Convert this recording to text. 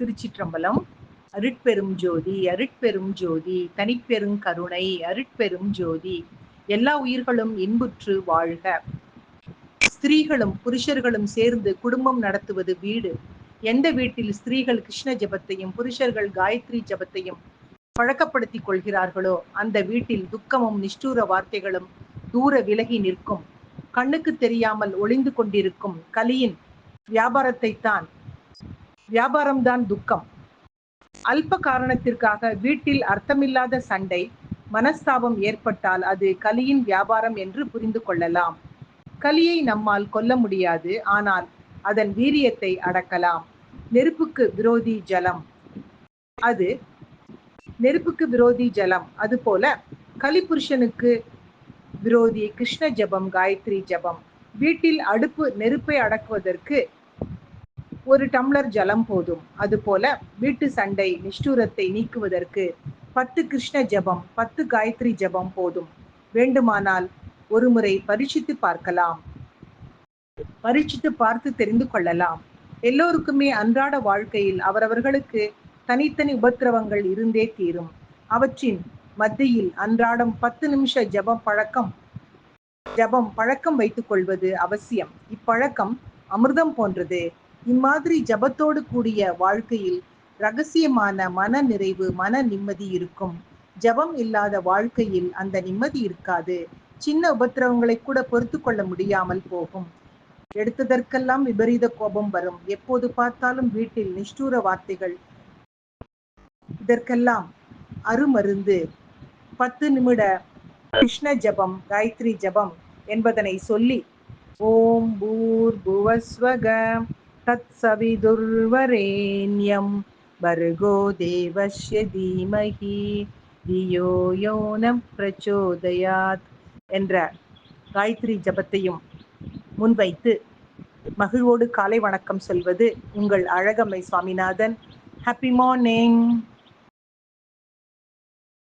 திருச்சிற்றம்பலம் அருட்பெரும் ஜோதி அருட்பெரும் ஜோதி தனிப்பெரும் கருணை அருட்பெரும் ஜோதி எல்லா உயிர்களும் இன்புற்று வாழ்க. ஸ்திரீகளும் புருஷர்களும் சேர்ந்து குடும்பம் நடத்துவது வீடு. எந்த வீட்டில் ஸ்திரீகள் கிருஷ்ண ஜபத்தையும் புருஷர்கள் காயத்ரி ஜபத்தையும் பழக்கப்படுத்திக் கொள்கிறார்களோ அந்த வீட்டில் துக்கமும் நிஷ்டூர வார்த்தைகளும் தூர விலகி நிற்கும். கண்ணுக்கு தெரியாமல் ஒளிந்து கொண்டிருக்கும் கலியின் வியாபாரத்தை தான் வியாபாரம்தான் துக்கம். அல்ப காரணத்திற்காக வீட்டில் அர்த்தமில்லாத சண்டை மனஸ்தாபம் ஏற்பட்டால் அது கலியின் வியாபாரம் என்று புரிந்து கொள்ளலாம். கலியை நம்மால் கொல்ல முடியாது ஆனால் அதன் வீரியத்தை அடக்கலாம். நெருப்புக்கு விரோதி ஜலம். அது நெருப்புக்கு விரோதி ஜலம். அதுபோல கலிபுருஷனுக்கு விரோதி கிருஷ்ண ஜபம் காயத்ரி ஜபம். வீட்டில் அடுப்பு நெருப்பை அடக்குவதற்கு ஒரு டம்ளர் ஜலம் போதும். அதுபோல வீட்டு சண்டை நிஷ்டூரத்தை நீக்குவதற்கு பத்து கிருஷ்ண ஜபம் பத்து காயத்ரி ஜபம் போதும். வேண்டுமானால் ஒருமுறை பரீட்சித்து பார்க்கலாம். பரீட்சித்து பார்த்து தெரிந்து கொள்ளலாம். எல்லோருக்குமே அன்றாட வாழ்க்கையில் அவரவர்களுக்கு தனித்தனி உபத்திரவங்கள் இருந்தே தீரும். அவற்றின் மத்தியில் அன்றாடம் பத்து நிமிஷ ஜபம் பழக்கம் ஜபம் பழக்கம் வைத்துக் கொள்வது அவசியம். இப்பழக்கம் அமிர்தம் போன்றது. இம்மாதிரி ஜபத்தோடு கூடிய வாழ்க்கையில் ரகசியமான மன நிறைவு மன நிம்மதி இருக்கும். ஜபம் இல்லாத வாழ்க்கையில் அந்த நிம்மதி இருக்காது. சின்ன உபத்திரவங்களை கூட பொறுத்து கொள்ள முடியாமல் போகும். எடுத்ததற்கெல்லாம் விபரீத கோபம் வரும். எப்போது பார்த்தாலும் வீட்டில் நிஷ்டூர வார்த்தைகள். இதற்கெல்லாம் அருமருந்து. பத்து நிமிட கிருஷ்ண ஜபம் காயத்ரி ஜபம் என்பதனை சொல்லி ஓம் பூர் புவஸ்வக. தத் சவிதுர்வரேண்யம் பர்கோ தேவஸ்ய தீமஹி தியோ யோனம் பிரச்சோதயாத் என்ற காயத்ரி ஜபத்தையும் முன்வைத்து மகிழ்வோடு காலை வணக்கம் சொல்வது உங்கள் அழகம்மை சுவாமிநாதன். Happy morning